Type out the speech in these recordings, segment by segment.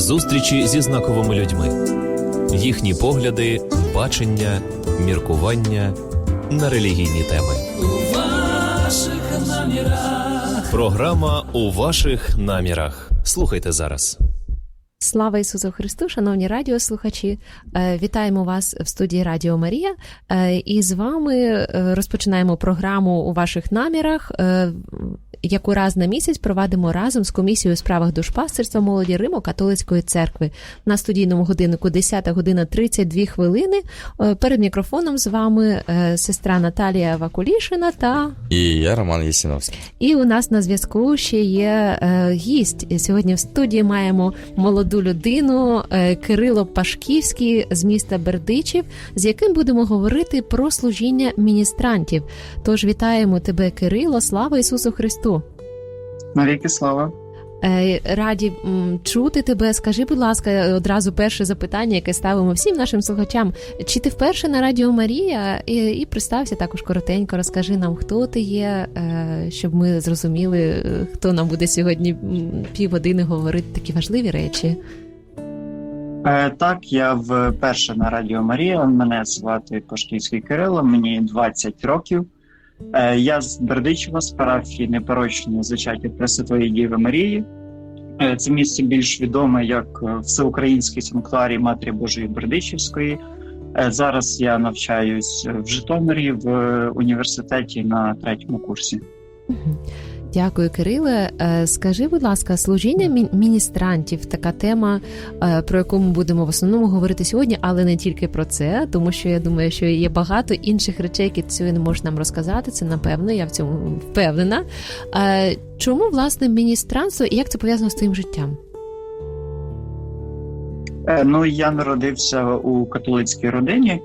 зустрічі зі знаковими людьми, їхні погляди, бачення, міркування на релігійні теми. Програма у ваших намірах. Слухайте зараз. Слава Ісусу Христу, шановні радіослухачі! Е, Вітаємо вас в студії Радіо Марія. Е, І з вами е, розпочинаємо програму у ваших намірах, яку раз на місяць провадимо разом з комісією у справах душпастерства молоді Риму католицької церкви на студійному годиннику 10 година 32 хвилини. Перед мікрофоном з вами сестра Наталія Вакулішина та І я Роман Єсіновський. і у нас на зв'язку ще є гість. Сьогодні в студії маємо молоду людину е, Кирило Пашківський з міста Бердичів, з яким будемо говорити про служіння міністрантів. Тож вітаємо тебе, Кирило, слава Ісусу Христу! Навіки слава. Е, Раді чути тебе. Скажи, будь ласка, одразу перше запитання, яке ставимо всім нашим слухачам. Чи ти вперше на Радіо Марія? І, і представся також коротенько, розкажи нам, хто ти є, е, щоб ми зрозуміли, е, хто нам буде сьогодні півгодини говорити такі важливі речі. Е, так, я вперше на Радіо Марія. Мене звати Пашківський Кирило, мені 20 років. Е, я з Бердичева, з парафії непорочної зачаття Пресвятої Діви Марії. Е, це місце більш відоме як е, Всеукраїнський санктуарій Матері Божої Бердичівської. Зараз я навчаюсь в Житомирі в університеті на третьому курсі. Дякую, Кириле. Е, Скажи, будь ласка, служіння міністрантів така тема, е, про яку ми будемо в основному говорити сьогодні, але не тільки про це, тому що я думаю, що є багато інших речей, які сьогодні можеш нам розказати. Це напевно, я в цьому впевнена. Е, Чому власне міністранство і як це пов'язано з твоїм життям? Ну, я народився у католицькій родині.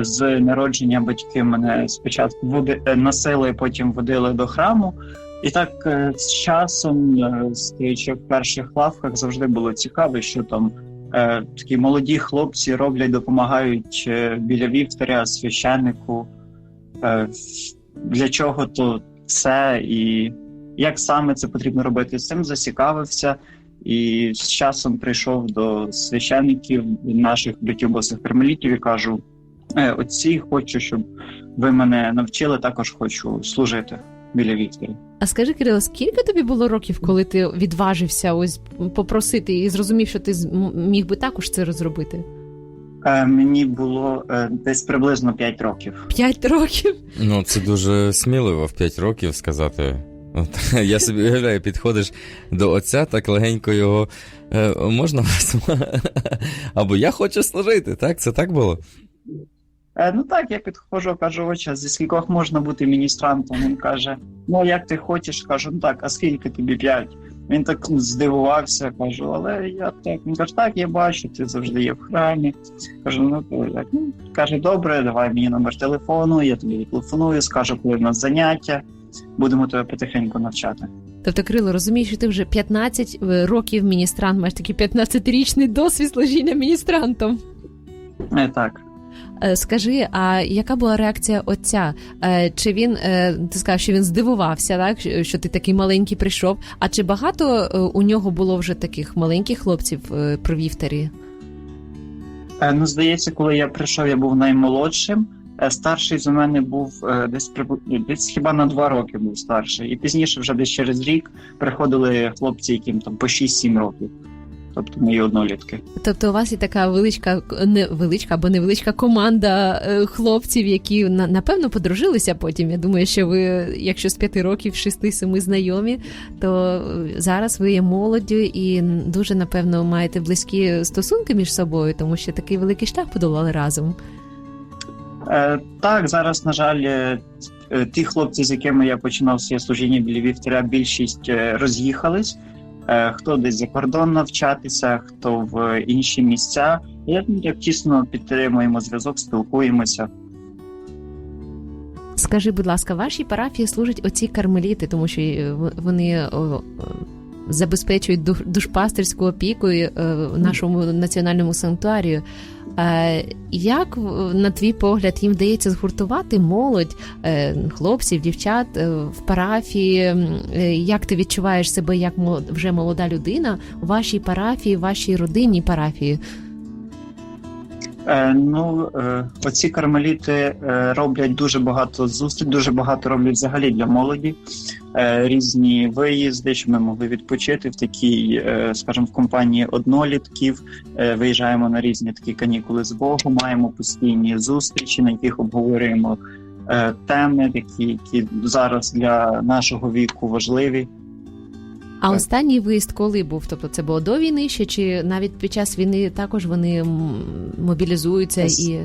З народження батьки мене спочатку води, носили, потім водили до храму. І так е, з часом, е, стоячи в перших лавках, завжди було цікаво, що там е, такі молоді хлопці роблять, допомагають е, біля вівторя священнику. Е, для чого то це і як саме це потрібно робити? З цим зацікавився. І з часом прийшов до священників наших братів босих кармелітів і кажу: «Е, отці, хочу, щоб ви мене навчили, також хочу служити біля вівторя. А скажи, Кирило, скільки тобі було років, коли ти відважився ось попросити і зрозумів, що ти міг би також це розробити? Е, мені було е, десь приблизно 5 років. П'ять років. Ну, це дуже сміливо в 5 років сказати. От, я собі уявляю, підходиш до отця, так легенько його е, можна вас? Або я хочу служити, так? Це так було? Е, ну так, я підходжу, кажу, отче, зі скількох можна бути міністрантом. Він каже: Ну як ти хочеш? Кажу, ну так, а скільки тобі п'ять? Він так здивувався, кажу, але я так. Він каже, так, я бачу, ти завжди є в храмі. Кажу, ну то так. Ну, каже, добре, давай мені номер телефону, я тобі телефоную, скажу, коли в нас заняття. Будемо тебе потихеньку навчати. Тобто, Крило, розумієш, що ти вже 15 років міністрант, маєш такий 15-річний досвід служіння міністрантом. Е, так. Е, Скажи, а яка була реакція отця? Е, Чи він е, ти сказав, що він здивувався, так що- ти такий маленький прийшов? А чи багато у нього було вже таких маленьких хлопців при вівтарі? Ну, здається, коли я прийшов, я був наймолодшим. Старший за мене був десь десь хіба на два роки був старший. І пізніше, вже десь через рік, приходили хлопці, яким там по 6-7 років. Тобто мої однолітки. Тобто, у вас є така величка, невеличка або невеличка команда е, хлопців, які напевно подружилися потім. Я думаю, що ви, якщо з п'яти років, шести-семи знайомі, то е, зараз ви є молоддю і дуже напевно маєте близькі стосунки між собою, тому що такий великий шлях подолали разом. Е, так, зараз, на жаль, ті хлопці, з якими я починав своє служіння біля вівторя, більшість роз'їхались. Е, хто десь за кордон навчатися, хто в інші місця. Я як тісно підтримуємо зв'язок, спілкуємося. Скажи, будь ласка, вашій парафії служать оці кармеліти, тому що е, вони забезпечують душ- душпастерську опіку е, нашому національному санктуарію. Е, Як на твій погляд їм вдається згуртувати молодь, е, хлопців, дівчат в парафії? Як ти відчуваєш себе як вже молода людина у вашій парафії, вашій родинній парафії? Е, ну, е, оці кармеліти е, роблять дуже багато зустріч, дуже багато роблять взагалі для молоді. Різні виїзди, щоб ми могли відпочити в такій, скажімо, в компанії однолітків. Виїжджаємо на різні такі канікули з Богу, маємо постійні зустрічі, на яких обговорюємо теми, які, які зараз для нашого віку важливі. А останній виїзд коли був? Тобто це було до війни ще чи навіть під час війни також вони мобілізуються і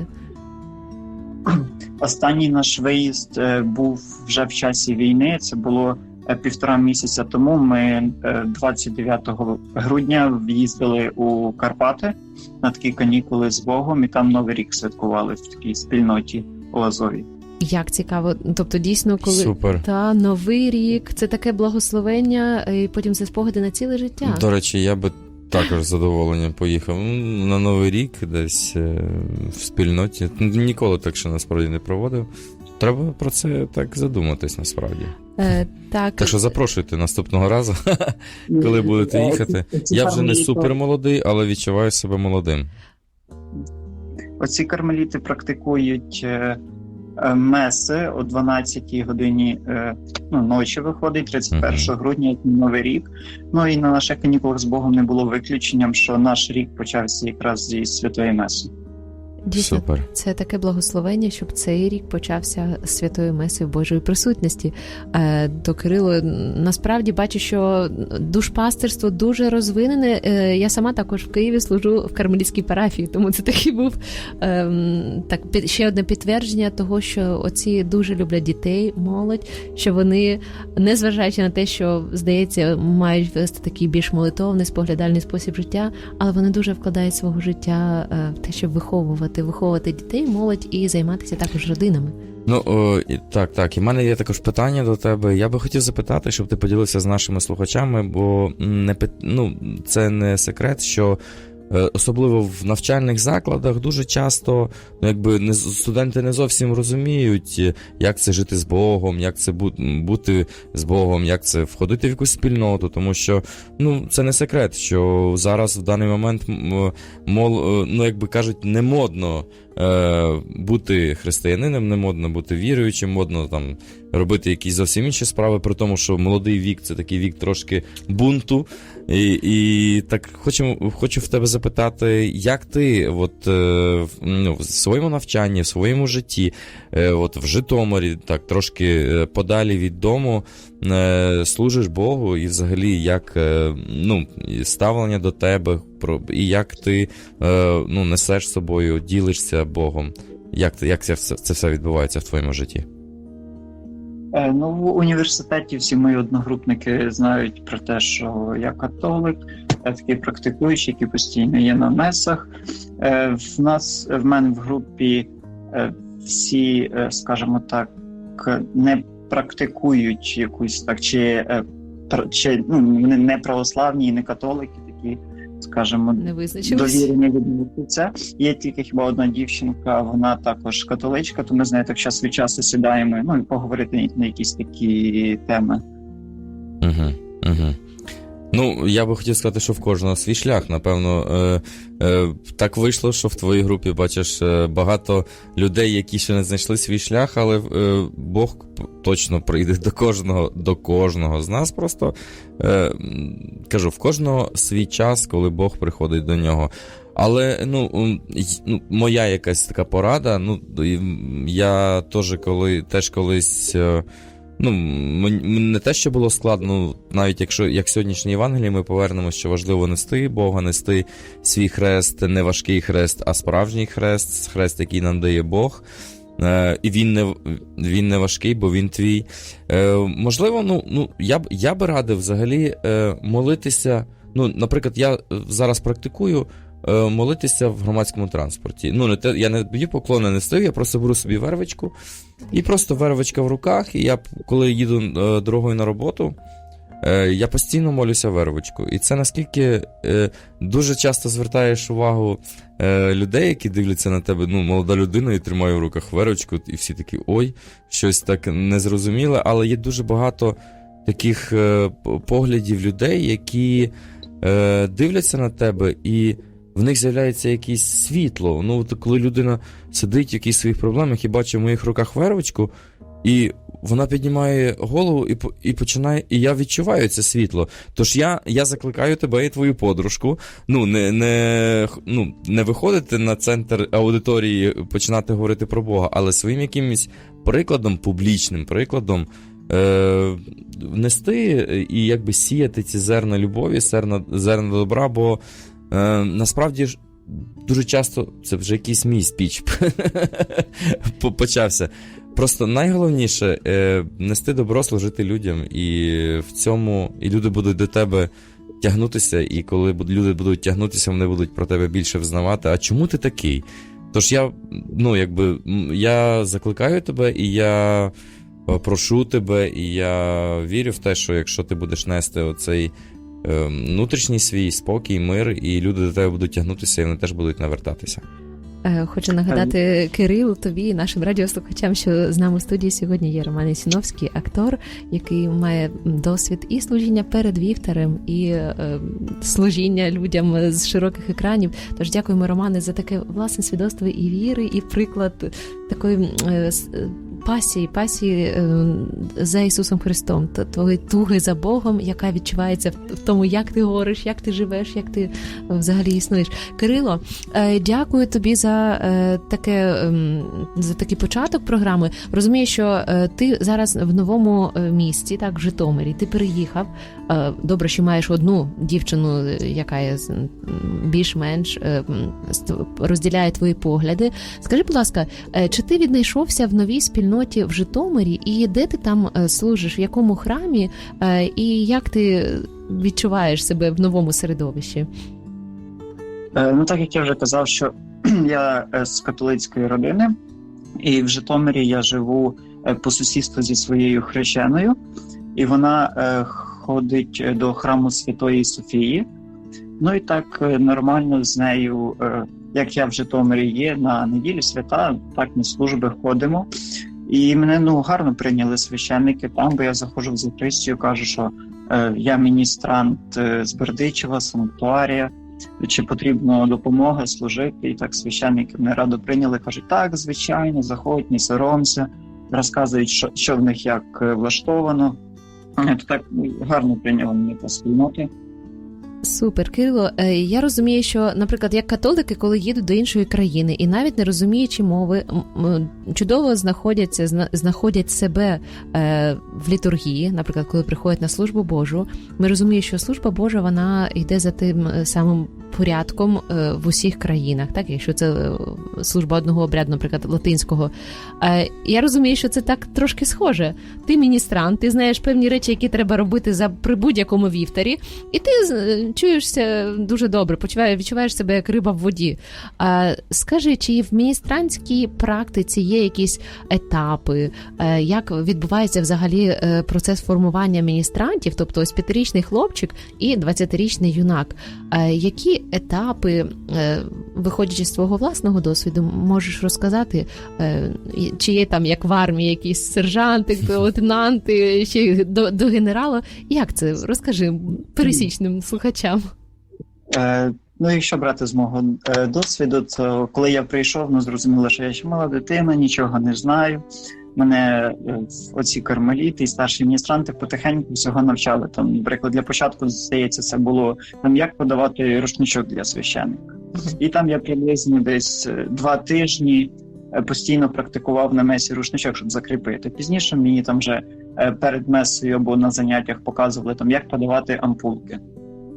Останній наш виїзд е, був вже в часі війни. Це було е, півтора місяця тому. Ми е, 29 грудня в'їздили у Карпати на такі канікули з Богом, і там Новий рік святкували в такій спільноті у Азові. Як цікаво. Тобто, дійсно, коли Супер. та новий рік це таке благословення, і потім це спогади на ціле життя. До речі, я би також з задоволенням поїхав на Новий рік десь е, в спільноті. Ніколи так ще насправді не проводив. Треба про це так задуматись насправді. Е, так, Так що запрошуйте наступного разу, коли будете їхати. Я вже не супер молодий, але відчуваю себе молодим. Оці кармеліти практикують е, меси о 12 годині е, ну, ночі виходить, 31 Мгм. грудня, як Новий рік. Ну і на наших канікулах з Богом не було виключенням, що наш рік почався якраз зі святої меси. Дійсно, Супер. Це таке благословення, щоб цей рік почався з святої меси в Божої присутності. Е, До Кирило, насправді бачу, що душпастерство дуже розвинене. Е, Я сама також в Києві служу в кармелітській парафії, тому це такий був ем, так ще одне підтвердження того, що оці дуже люблять дітей, молодь, що вони, незважаючи на те, що здається, мають вести такий більш молитовний споглядальний спосіб життя, але вони дуже вкладають свого життя е, в те, щоб виховувати, виховувати дітей, молодь і займатися також родинами. Ну о, так, так. І в мене є також питання до тебе. Я би хотів запитати, щоб ти поділився з нашими слухачами, бо не ну, це не секрет, що. Е, Особливо в навчальних закладах дуже часто ну, якби не студенти не зовсім розуміють, е, як це жити з Богом, як це бу- бути з Богом, як це входити в якусь спільноту, тому що ну це не секрет, що зараз в даний момент мол, е, ну якби кажуть, не модно е, бути християнином, не модно бути віруючим, модно там робити якісь зовсім інші справи, при тому, що молодий вік це такий вік трошки бунту. І, і так хочу, хочу в тебе запитати, як ти от, е, ну, в своєму навчанні, в своєму житті, е, от в Житомирі, так трошки е, подалі від дому, служиш Богу, і взагалі як е, ну, ставлення до тебе, і як ти е, ну, несеш собою, ділишся Богом. Як, як це, це все відбувається в твоєму житті? Е, Ну, в університеті всі мої одногрупники знають про те, що я католик, я такий практикуючий, який постійно є на месах. Е, В нас в мене в групі е, всі, е, скажімо так, не практикують якусь так, чи, е, чи ну, вони не православні і не католики, такі, скажімо, Не визначились. від це. Є тільки хіба одна дівчинка, вона також католичка, то ми з нею так час від часу сідаємо ну і поговорити на якісь такі теми. Угу, угу. Ну, я би хотів сказати, що в кожного свій шлях. Напевно, е, е, так вийшло, що в твоїй групі бачиш е, багато людей, які ще не знайшли свій шлях, але е, Бог точно прийде до кожного, до кожного з нас. Просто е, кажу, в кожного свій час, коли Бог приходить до нього. Але ну, ну, моя якась така порада. Ну, я теж коли теж колись. Ну, не те, що було складно, ну, навіть якщо як сьогоднішній Євангелії ми повернемося, що важливо нести Бога, нести свій хрест, не важкий хрест, а справжній хрест, хрест, який нам дає Бог. Е, і він не, він не важкий, бо він твій. Е, можливо, ну, ну, я, б- я би радив взагалі е, молитися. Ну, наприклад, я зараз практикую молитися в громадському транспорті. Ну, не те, я не б'ю поклони, не стою, я просто беру собі вервичку. І просто вервичка в руках, і я, коли їду е, дорогою на роботу, Е, я постійно молюся вервочку. І це наскільки е, дуже часто звертаєш увагу е, людей, які дивляться на тебе, ну, молода людина і тримає в руках вервочку, і всі такі ой, щось так незрозуміле, але є дуже багато таких е, поглядів людей, які е, дивляться на тебе, і в них з'являється якесь світло. Ну, от коли людина сидить в якихось своїх проблемах і бачить в моїх руках вервочку, і вона піднімає голову і, і починає. І я відчуваю це світло. Тож я, я закликаю тебе і твою подружку. Ну, не, не, ну, не виходити на центр аудиторії, починати говорити про Бога, але своїм якимось прикладом, публічним прикладом. Е, внести і якби сіяти ці зерна любові, зерна, зерна добра, бо е, насправді ж дуже часто це вже якийсь мій спіч почався. Просто найголовніше е, нести добро, служити людям, і в цьому і люди будуть до тебе тягнутися, і коли люди будуть тягнутися, вони будуть про тебе більше взнавати. А чому ти такий? Тож я, ну, якби, я закликаю тебе, і я прошу тебе, і я вірю в те, що якщо ти будеш нести оцей внутрішній свій спокій, мир, і люди до тебе будуть тягнутися, і вони теж будуть навертатися. Е, Хочу нагадати Кирил, тобі і нашим радіослухачам, що з нами в студії сьогодні є Роман Ясіновський, актор, який має досвід і служіння перед вівтарем, і е, служіння людям з широких екранів. Тож дякуємо, Романе, за таке власне свідоцтво і віри, і приклад такої е, пасії, пасії е, за Ісусом Христом, твої туги за Богом, яка відчувається в тому, як ти говориш, як ти живеш, як ти е, взагалі існуєш. Кирило, Е, Дякую тобі за таке ем, за такий початок програми. Розумію, що ти зараз в новому місті, так в Житомирі. Ти переїхав. Добре, що маєш одну дівчину, яка є більш-менш розділяє твої погляди. Скажи, будь ласка, чи ти віднайшовся в новій спільноті в Житомирі, і де ти там е, служиш, в якому храмі, е, і як ти відчуваєш себе в новому середовищі? Е, Ну, так як я вже казав, що я з католицької родини, і в Житомирі я живу по сусідству зі своєю хрещеною, і вона ходить до храму Святої Софії. Ну і так нормально з нею, як я в Житомирі є, на неділі свята, так на служби ходимо. І мене ну гарно прийняли священники там, бо я заходжу в закристію, кажу, що е, я міністрант е, з Бердичева, санктуарія чи потрібна допомога служити. І так священники мене радо прийняли. кажуть, так, звичайно, заходь, не соромся, розказують, що, що в них як е, влаштовано. Е, То так ну, гарно прийняли мене та спільноти. Супер, Кирило. Е, Я розумію, що, наприклад, як католики, коли їдуть до іншої країни і навіть не розуміючи мови, чудово знаходяться, знаходять себе е, в літургії, наприклад, коли приходять на службу Божу. Ми розуміємо, що служба Божа вона йде за тим е, самим порядком е, в усіх країнах, так якщо це е, служба одного обряду, наприклад, латинського. Е, Я розумію, що це так трошки схоже. Ти міністрант, ти знаєш певні речі, які треба робити за при будь-якому вівтарі. І ти чуєшся дуже добре, почуваєш, відчуваєш себе як риба в воді. Скажи, чи в міністрантській практиці є якісь етапи, е, як відбувається взагалі е, процес формування міністрантів, тобто ось п'ятирічний хлопчик і 20-річний юнак? Е, Які етапи, е, виходячи з твого власного досвіду, можеш розказати? Е, Чи є там як в армії якісь сержанти, лейтенанти, ще до, до генерала? Як це? Розкажи пересічним слухачам. Е, ну, якщо брати з мого досвіду, то коли я прийшов, ну зрозуміло, що я ще мала дитина, нічого не знаю. Мене е, оці кармеліти і старші міністранти потихеньку всього навчали. Там, наприклад, для початку здається, це було там як подавати рушничок для священника. І там я приблизно десь е, два тижні е, постійно практикував на месі рушничок, щоб закріпити. Пізніше мені там вже перед месою або на заняттях показували там, як подавати ампулки.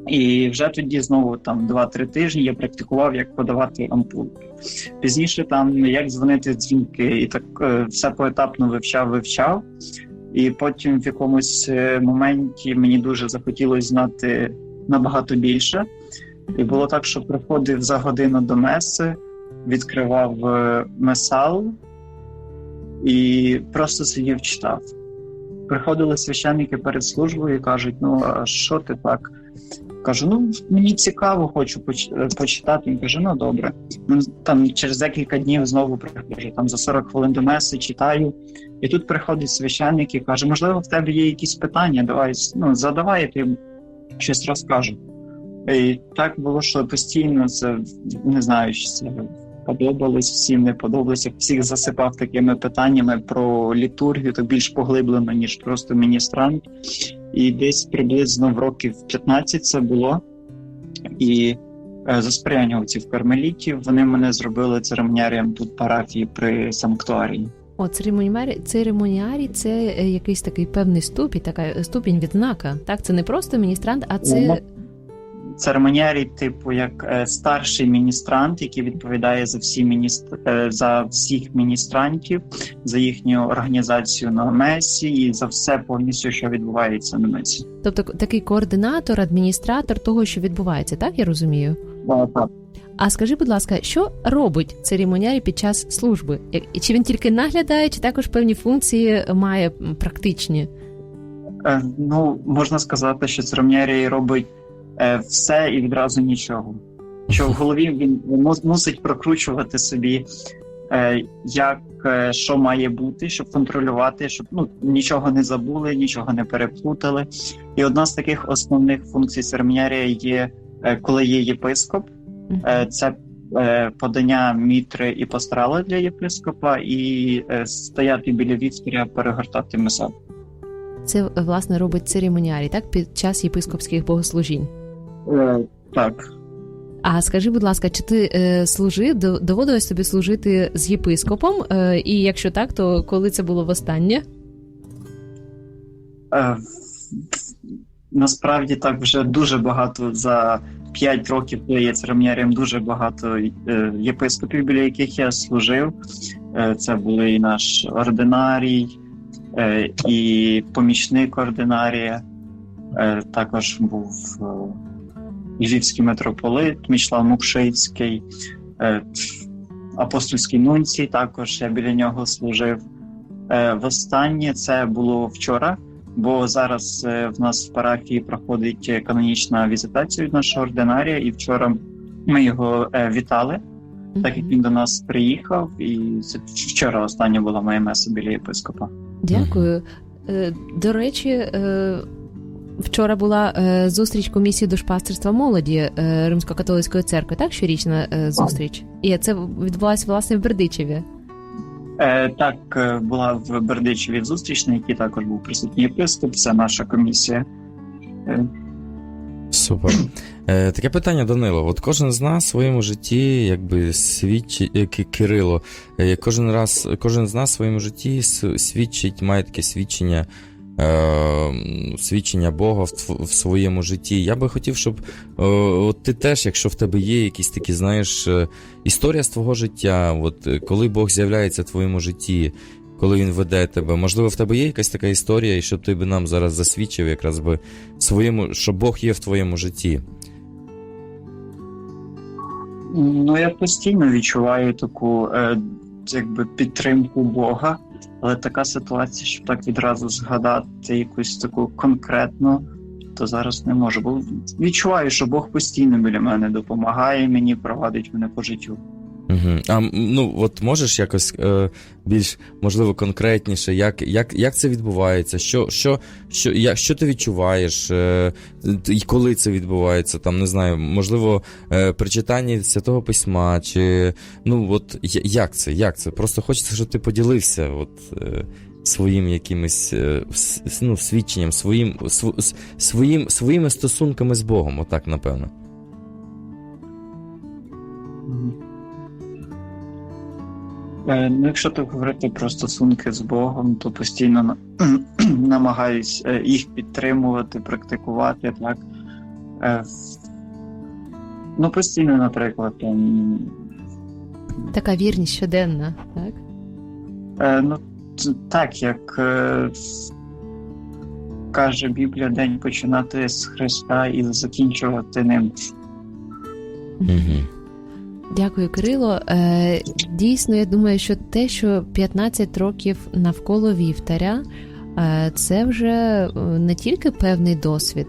І вже тоді знову там 2-3 тижні я практикував, як подавати ампулки. Пізніше там як дзвонити дзвінки, і так е, все поетапно вивчав, вивчав. І потім в якомусь е, моменті мені дуже захотілося знати набагато більше. І було так, що приходив за годину до меси, відкривав е, месал і просто сидів читав. приходили священники перед службою і кажуть: ну а що ти так? Кажу, ну мені цікаво, хочу поч- е, почитати. Він каже, ну добре. Там через декілька днів знову приходжу, там за 40 хвилин до меси читаю. І тут приходить священник і каже: можливо, в тебе є якісь питання, давай ну, задавай, я тобі щось розкажу. І так було, що постійно це не знаю, чи це подобалось всім, не подобалося. Всіх засипав такими питаннями про літургію, так більш поглиблено, ніж просто міністрант. І десь приблизно в років 15 це було. І е, за сприяння отців кармелітів вони мене зробили церемонярієм тут парафії при санктуарії. О, церемоніарі, церемоніарій це е, якийсь такий певний ступінь, така ступінь відзнака. Так, це не просто міністрант, а це Ну, типу, як е, старший міністрант, який відповідає за всі міністр... е, за всіх міністрантів, за їхню організацію на месі і за все повністю, що відбувається на месі. тобто такий координатор, адміністратор того, що відбувається, так я розумію. Е, так. А скажи, будь ласка, що робить церемонярій під час служби? Чи він тільки наглядає, чи також певні функції має практичні? Е, Ну, можна сказати, що церемонярій робить все і відразу нічого. Що в голові він мусить прокручувати собі, е, як е, що має бути, щоб контролювати, щоб ну нічого не забули, нічого не переплутали. І одна з таких основних функцій церемонярія є, е, коли є єпископ, е, це е, подання мітри і пострали для єпископа, і е, стояти біля вівтаря, перегортати меса. Це власне робить церемонярій, так під час єпископських богослужінь. Е, Так. А скажи, будь ласка, чи ти е, служив, доводилось тобі служити з єпископом? Е, і якщо так, то коли це було востаннє? Е, Насправді так вже дуже багато за 5 років, коли я церемонярієм, дуже багато е, єпископів, біля яких я служив. Е, Це були і наш ординарій, е, і помічник ординарія. Також був львівський митрополит Мічлав Мукшицький, е, апостольський нунцій. Також я біля нього служив. Е, Востаннє це було вчора бо зараз е, в нас в парафії проходить канонічна візитація від нашого ординарія, і вчора ми його вітали, так як він до нас приїхав, і це вчора остання була моя меса біля єпископа. Дякую. До речі, вчора була е, зустріч комісії душпастерства молоді е, Римсько-католицької церкви, так? Щорічна е, зустріч. І це відбулася власне в Бердичеві. Е, так, е, була в Бердичеві зустріч, на якій також був присутній єпископ. Це наша комісія. Е, Супер. Е, таке питання, Данило. От кожен з нас в своєму житті, якби свідчить е, Кирило, кожен раз, кожен з нас в своєму житті свідчить, має таке свідчення. Е, свідчення Бога в, в своєму житті. Я би хотів, щоб е, от ти теж, якщо в тебе є якісь такі, знаєш, е, історія з твого життя, от е, коли Бог з'являється в твоєму житті, коли він веде тебе, можливо, в тебе є якась така історія, і щоб ти би нам зараз засвідчив, якраз би в своєму, що Бог є в твоєму житті. Ну, я постійно відчуваю таку е, якби підтримку Бога, але така ситуація, щоб так відразу згадати якусь таку конкретну, то зараз не можу. Бо відчуваю, що Бог постійно біля мене допомагає мені, провадить мене по життю. Угу. А ну от можеш якось е, більш можливо конкретніше, як, як, як це відбувається? Що, що, що, як, що ти відчуваєш? Е, і коли це відбувається? Там не знаю, можливо, е, при читанні святого письма, чи ну от як це? Як це? Просто хочеться, щоб ти поділився от, е, своїм якимось е, ну, свідченням, своїм, св- своїм, своїми стосунками з Богом, отак, напевно. Ну, якщо так говорити про стосунки з Богом, то постійно на- намагаюсь е, їх підтримувати, практикувати так. Е, Ну, постійно, наприклад, там Така вірність щоденна, так? Е, ну, так, як е, каже Біблія, день починати з Христа і закінчувати ним. Угу. Дякую, Кирило. Е, дійсно, я думаю, що те, що 15 років навколо вівтаря, е, це вже е, не тільки певний досвід.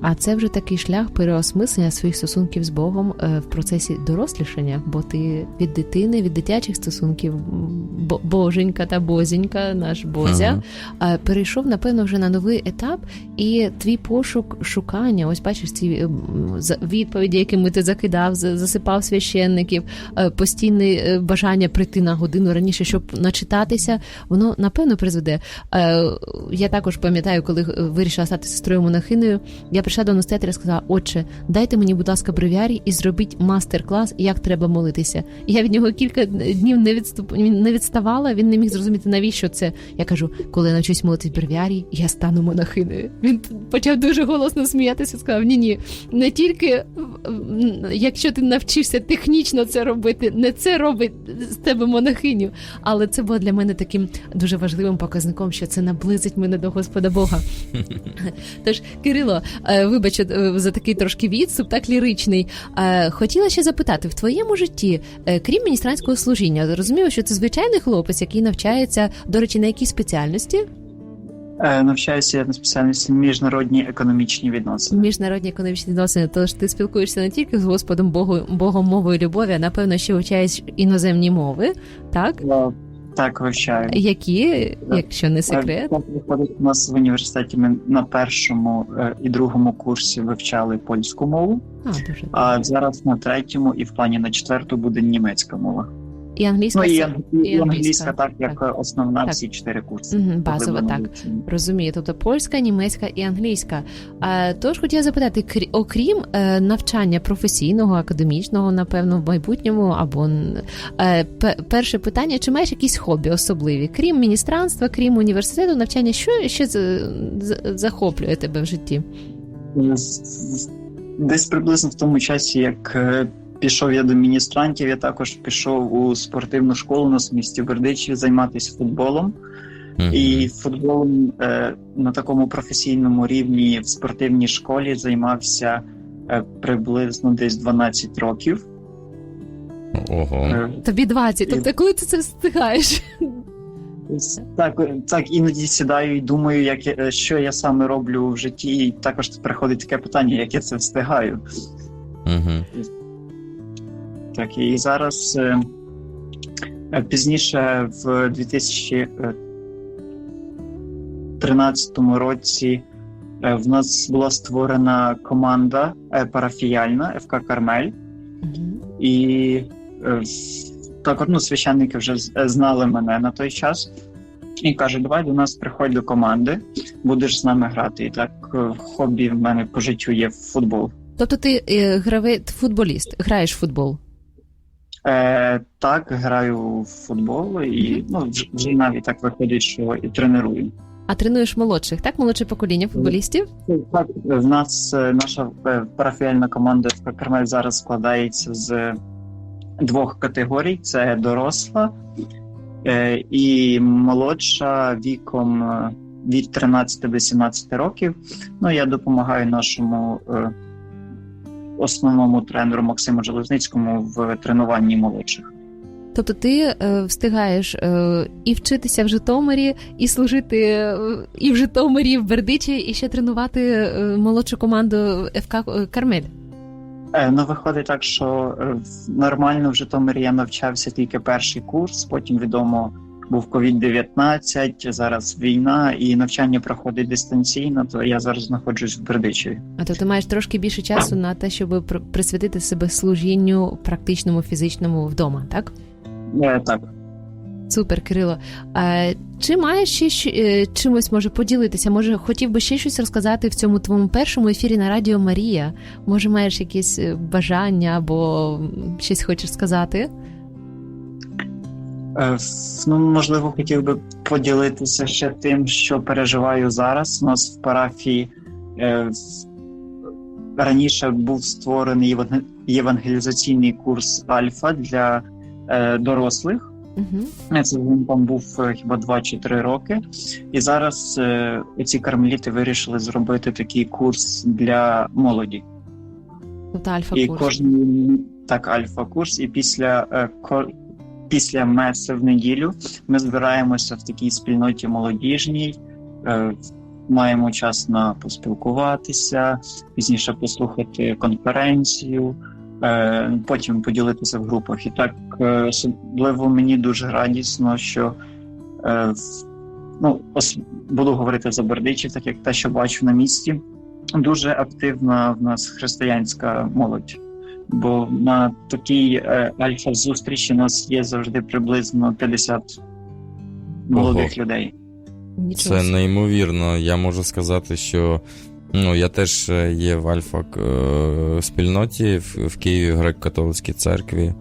А це вже такий шлях переосмислення своїх стосунків з Богом е, в процесі дорослішання, бо ти від дитини, від дитячих стосунків, боженька та бозінька, наш Бозя, Ага. е, перейшов, напевно, вже на новий етап, і твій пошук шукання, ось бачиш ці відповіді, якими ти закидав, засипав священників, е, постійне бажання прийти на годину раніше, щоб начитатися, воно напевно призведе. Я також пам'ятаю, коли вирішила стати сестрою монахиною, я прийшла до настоятеля і сказала: Отче, дайте мені, будь ласка, бревіарій і зробіть мастер-клас, як треба молитися. І я від нього кілька днів не відступ... не відставала. Він не міг зрозуміти, навіщо це. Я кажу, коли я навчусь молитись бревіарій, я стану монахиною. Він почав дуже голосно сміятися. Сказав: Ні, ні, не тільки якщо ти навчишся технічно це робити, не це робить з тебе монахиню. Але це було для мене таким дуже важливим показником, що це наблизить мене до Господа Бога. Тож, Кирило, е, вибач е, за такий трошки відступ, так ліричний. Е, Хотіла ще запитати: в твоєму житті, е, крім міністранського служіння, зрозуміло, що це звичайний хлопець, який навчається, до речі, на якій спеціальності? Навчаюся я на спеціальності міжнародні економічні відносини. Міжнародні економічні відносини. Тож ти спілкуєшся не тільки з Господом Богу, Богом мовою любові, а напевно ще вивчаєш іноземні мови, так? Так, вивчаю. Які, якщо не секрет? Виходить, у нас в університеті ми на першому е, і другому курсі вивчали польську мову, А, дуже а зараз на третьому і в плані на четверту буде німецька мова. І англійська Ну і, це- і, і англійська, так як основна Так. всі чотири курси. Мгм, базова, так. вивчення. Розумію, тобто польська, німецька і англійська. А, тож хотіла запитати, крі- окрім е, навчання професійного, академічного, напевно, в майбутньому, або е, перше питання: чи маєш якісь хобі особливі? Крім міністранства, крім університету, навчання, що ще захоплює тебе в житті? Десь приблизно в тому часі, як е, пішов я до міністрантів, я також пішов у спортивну школу на місті Бердичеві займатися футболом. Мгм. І футболом е, на такому професійному рівні в спортивній школі займався е, приблизно десь 12 років. Ого. Е, Тобі 20, тобто коли ти це встигаєш? так, так іноді сідаю і думаю, як я, е, що я саме роблю в житті. І також приходить таке питання, як я це встигаю. Мгм. Так, і зараз е, е, пізніше, в 2013 році, е, в нас була створена команда парафіяльна ФК Кармель, і так, ну, священники вже знали мене на той час. І каже, давай до нас приходь до команди, будеш з нами грати. І так хобі в мене по життю є футбол. Тобто ти е, гравець, футболіст, граєш в футбол. Е, так, граю в футбол і ну, вже- навіть так виходить, що і треную. А тренуєш молодших, так? Молодше покоління футболістів? Так, в нас е, наша е, парафіальна команда ФК Кармель зараз складається з двох категорій: це доросла е, і молодша віком від 13 до 17 років. Ну, я допомагаю нашому основному тренеру Максиму Железницькому в тренуванні молодших. Тобто ти е, встигаєш е, і вчитися в Житомирі, і служити е, і в Житомирі, і в Бердичі, і ще тренувати е, молодшу команду ФК Кармель. Е, Ну, виходить так, що е, нормально в Житомирі я навчався тільки перший курс, потім відомо був COVID-19, зараз війна, і навчання проходить дистанційно, то я зараз знаходжусь в Бердичеві. А то ти маєш трошки більше часу на те, щоб пр- присвятити себе служінню практичному, фізичному вдома, так? Е, Так, Супер, Кирило. А, чи маєш ще е, чимось може поділитися? Може, хотів би ще щось розказати в цьому твоєму першому ефірі на Радіо Марія? Може, маєш якісь е, бажання або щось хочеш сказати? Е, ну можливо, хотів би поділитися ще тим, що переживаю зараз. У нас в парафії е, раніше був створений євангелізаційний курс Альфа для е, дорослих. Угу. Це він там був хіба 2 чи 3 роки. І зараз е, ці кармеліти вирішили зробити такий курс для молоді. Тобто альфа І кожен так, альфа-курс, і після е, ко, після меси в неділю ми збираємося в такій спільноті молодіжній е, маємо час на поспілкуватися, пізніше послухати конференцію, е, потім поділитися в групах. І так е, особливо мені дуже радісно, що ну, буду говорити за Бердичів, так як те, що бачу на місці. Дуже активна в нас християнська молодь. Бо на такій е, альфа-зустрічі у нас є завжди приблизно 50 молодих людей. Нічого Це собі. неймовірно. Я можу сказати, що ну, я теж е, є в альфа е, спільноті в, в Києві, в греко-католицькій церкві.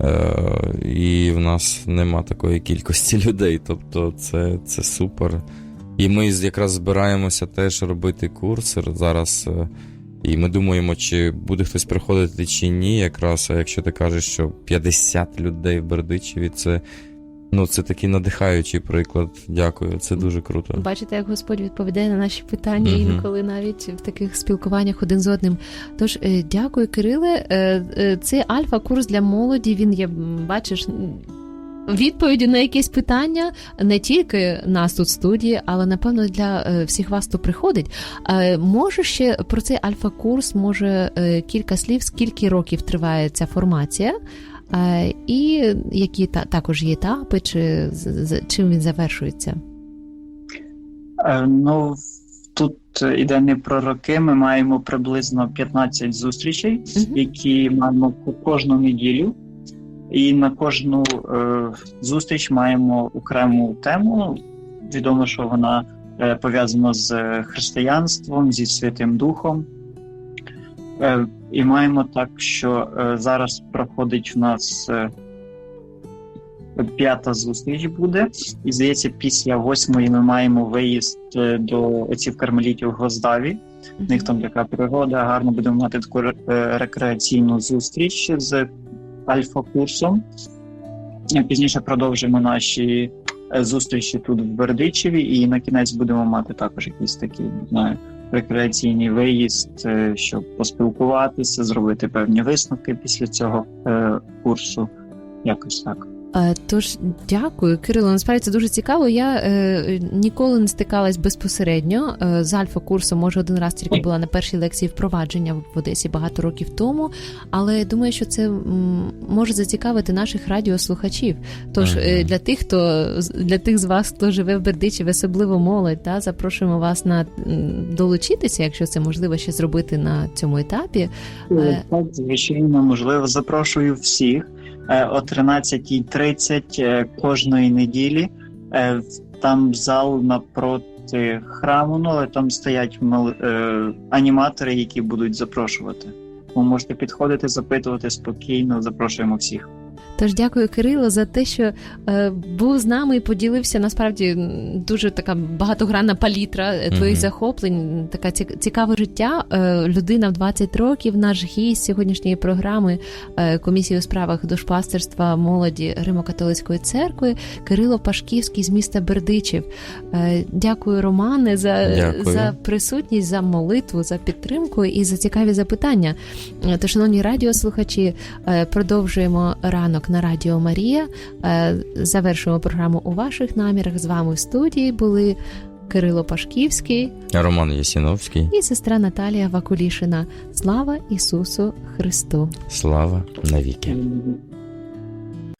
Е, і в нас нема такої кількості людей. Тобто це, це супер. І ми якраз збираємося теж робити курс зараз. І ми думаємо, чи буде хтось приходити чи ні. Якраз, а якщо ти кажеш, що 50 людей в Бердичеві, це, ну, це такий надихаючий приклад. Дякую, це дуже круто. Бачите, як Господь відповідає на наші питання Мгм. інколи навіть в таких спілкуваннях один з одним. Тож е, дякую, Кириле. Е, е, Цей альфа-курс для молоді. Він є, бачиш. Відповіді на якісь питання не тільки нас тут в студії, але напевно для е, всіх вас, хто приходить. Е, Може ще про цей альфа-курс, може е, кілька слів, скільки років триває ця формація, і які та також є етапи, чи чим він завершується? Ну, тут іде не про роки. Ми маємо приблизно 15 зустрічей, які маємо кожну неділю. І на кожну е, зустріч маємо окрему тему. Відомо, що вона е, пов'язана з християнством, зі Святим Духом. Е, і маємо так, що е, зараз проходить в нас е, п'ята зустріч буде. І здається, після восьмої ми маємо виїзд е, до отців кармелітів в Гроздаві. В них там така природа, гарно будемо мати таку е, рекреаційну зустріч з альфа-курсом. Е, Пізніше продовжимо наші е, зустрічі тут в Бердичеві, і на кінець будемо мати також якийсь такий, знаю, рекреаційний виїзд, е, щоб поспілкуватися, зробити певні висновки після цього курсу. Якось так. Е, Тож дякую, Кирило. Насправді це дуже цікаво. Я е, ніколи не стикалась безпосередньо е, з альфа-курсом. Може, один раз тільки була на першій лекції впровадження в Одесі багато років тому. Але думаю, що це м, може зацікавити наших радіослухачів. Тож е, для тих, хто з- для тих з вас, хто живе в Бердичеві, особливо молодь, та запрошуємо вас на долучитися, якщо це можливо ще зробити на цьому етапі. Е. Так, звичайно, можливо, запрошую всіх е, о 13.30 е, кожної неділі. Е, Там зал напроти храму, ну але там стоять мал- е, аніматори, які будуть запрошувати. Ви можете підходити, запитувати спокійно, запрошуємо всіх. Тож дякую, Кирило, за те, що е, був з нами і поділився насправді дуже така багатогранна палітра е, твоїх Мгм. захоплень, така ці- цікаве життя. Е, людина в 20 років, наш гість сьогоднішньої програми е, комісії у справах душпастерства молоді Римо-католицької церкви Кирило Пашківський з міста Бердичів. Е, дякую, Романе, за, Дякую. за присутність, за молитву, за підтримку і за цікаві запитання. Е, То, шановні радіослухачі, е, продовжуємо ранок на Радіо Марія. Е, Завершуємо програму у ваших намірах. З вами в студії були Кирило Пашківський Роман Ясіновський. і сестра Наталія Вакулішина. Слава Ісусу Христу! Слава навіки.